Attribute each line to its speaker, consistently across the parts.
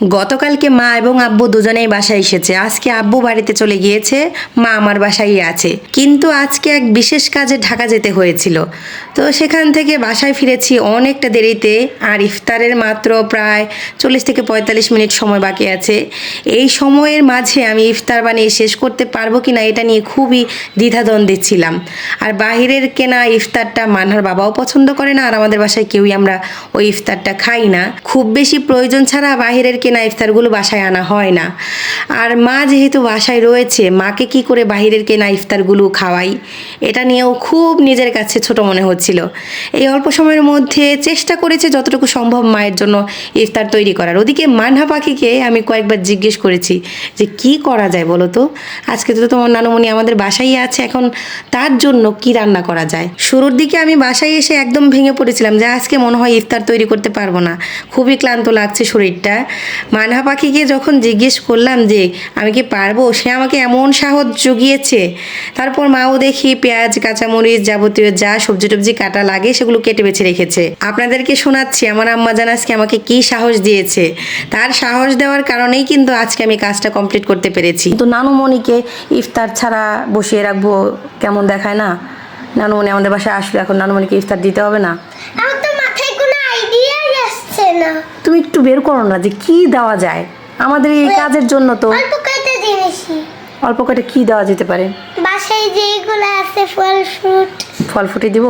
Speaker 1: গতকালকে মা এবং আব্বু দুজনেই বাসায় এসেছে। আজকে আব্বু বাড়িতে চলে গিয়েছে, মা আমার বাসায় আছে। কিন্তু আজকে এক বিশেষ কাজে ঢাকা যেতে হয়েছিল। তো সেখান থেকে বাসায় ফিরেছি অনেকটা দেরিতে, আর ইফতারের মাত্র প্রায় চল্লিশ থেকে পঁয়তাল্লিশ মিনিট সময় বাকি আছে। এই সময়ের মাঝে আমি ইফতার বানিয়ে শেষ করতে পারব কি না এটা নিয়ে খুবই দ্বিধাদ্বন্দ্বে ছিলাম। আর বাহিরের কেনা ইফতারটা মানহার বাবাও পছন্দ করে না, আর আমাদের বাসায় কেউই আমরা ওই ইফতারটা খাই না। খুব বেশি প্রয়োজন ছাড়া বাহিরের কেনা ইফতারগুলো বাসায় আনা হয় না। আর মা যেহেতু বাসায় রয়েছে, মাকে কি করে বাহিরের কেনা ইফতারগুলো খাওয়াই? এটা নিয়েও খুব নিজের কাছে ছোট মনে হচ্ছিল। এই অল্প সময়ের মধ্যে চেষ্টা করেছে যতটুকু সম্ভব মায়ের জন্য ইফতার তৈরি করার। ওদিকে মানহা পাখিকে আমি কয়েকবার জিজ্ঞেস করেছি যে, কি করা যায় বলো তো? আজকে তো তোমার নানুমণি আমাদের বাসায় আছে, এখন তার জন্য কি রান্না করা যায়? শুরুর দিকে আমি বাসায় এসে একদম ভেঙে পড়েছিলাম যে, আজকে মনে হয় ইফতার তৈরি করতে পারব না। খুবই ক্লান্ত লাগছে শরীরটা। মানহা পাখিকে যখন জিজ্ঞেস করলাম যে আমি কি পারব? সে আমাকে এমন সাহস জুগিয়েছে। তারপর মাও দেখি পেঁয়াজ কাঁচামরিচ যাবতীয় যা সবজি টবজি কাটা লাগে সেগুলো কেটে বেছে রেখেছে। আপনাদেরকে শোনাচ্ছি আমার আম্মা জান আজকে আমাকে কি সাহস দিয়েছে। তার সাহস দেওয়ার কারণেই কিন্তু আজকে আমি কাজটা কমপ্লিট করতে পেরেছি। তো নানুমণিকে ইফতার ছাড়া বসিয়ে রাখব কেমন দেখায় না? নানুমণি আমাদের বাসায় আসবে এখন নানুমণিকে ইফতার দিতে হবে না
Speaker 2: আমার তো মাথায় কোনো আইডিয়াই আসছে না
Speaker 1: তুমি একটু বের করো না যে কি দেওয়া যায়। আমাদের এই কাজের জন্য তো।
Speaker 2: অল্প কয়টা জিনিসই।
Speaker 1: অল্প কয়টা কি দেওয়া যেতে পারে?
Speaker 2: বাসায় যেগুলো আছে ফল ফ্রুট।
Speaker 1: ফল ফুটে দিব?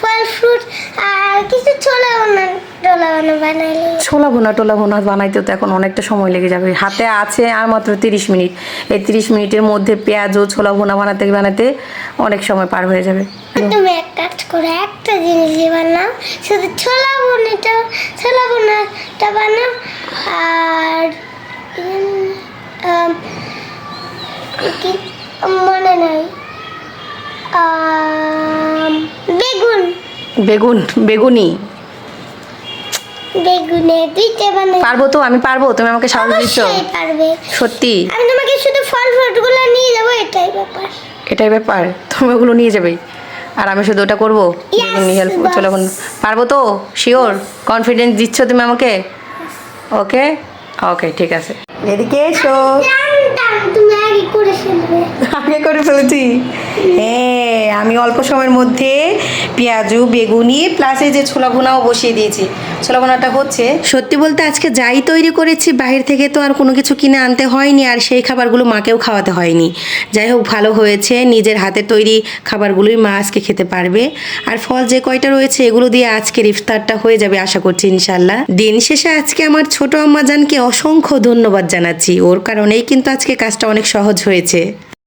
Speaker 2: ফল ফ্রুট আর কিছু ছোলা বানা টোলা বানা বানাইলে।
Speaker 1: ছোলা ভুনা টোলা ভুনা বানাইতে তো এখন অনেকটা সময় লেগে যাবে। হাতে আছে আর মাত্র তিরিশ মিনিট। এই তিরিশ মিনিটের মধ্যে পেঁয়াজ ও ছোলা ভুনা বানাতে বানাতে অনেক সময় পার হয়ে যাবে।
Speaker 2: তুমি এক কাজ করে একটা জিনিসই বানাও শুধু ছোলা বোনাটা ছোলা বোনাটা বানাও আর কি মনে নাই। বেগুন।
Speaker 1: বেগুন বেগুনি।
Speaker 2: বেগুনে দুইটা বানাই।
Speaker 1: পারব তো আমি পারব তুমি আমাকে সাহস দিচ্ছ?
Speaker 2: পারবে।
Speaker 1: সত্যি?
Speaker 2: আমি তোমাকে শুধু ফল ফ্রুটগুলো নিয়ে যাব এটাই ব্যাপার।
Speaker 1: এটাই ব্যাপার তুমি ওগুলো নিয়ে যাবে। আর আমি শুধু ওটা করব? Help
Speaker 2: boss.
Speaker 1: এখন পারব তো? শিওর কনফিডেন্স দিচ্ছ তুমি আমাকে? ওকে ওকে ঠিক আছে। এদিকে এসো। আগে করে ফেলেছি। হ্যাঁ। আমি অল্প সময়ের মধ্যে পেঁয়াজু, বেগুনি প্লাস এই যে ছোলা ভুনাও বসিয়ে দিয়েছি। ছোলা ভুনাটা হচ্ছে সত্যি বলতে আজকে যাই তৈরি করেছি বাইরে থেকে তো আর কোনো কিছু কিনে আনতে হয়নি আর সেই খাবারগুলো মাকেও খাওয়াতে হয়নি। যাই হোক, ভালো হয়েছে, নিজের হাতে তৈরি খাবারগুলোই মা আজকে খেতে পারবে। আর ফল যে কয়টা রয়েছে এগুলো দিয়ে আজকের ইফতারটা হয়ে যাবে আশা করছি ইনশাল্লাহ দিন শেষে আজকে আমার ছোট আম্মাজানকে অসংখ্য ধন্যবাদ জানাচ্ছি। ওর কারণেই কিন্তু আজকে কাজটা অনেক সহজ হয়েছে।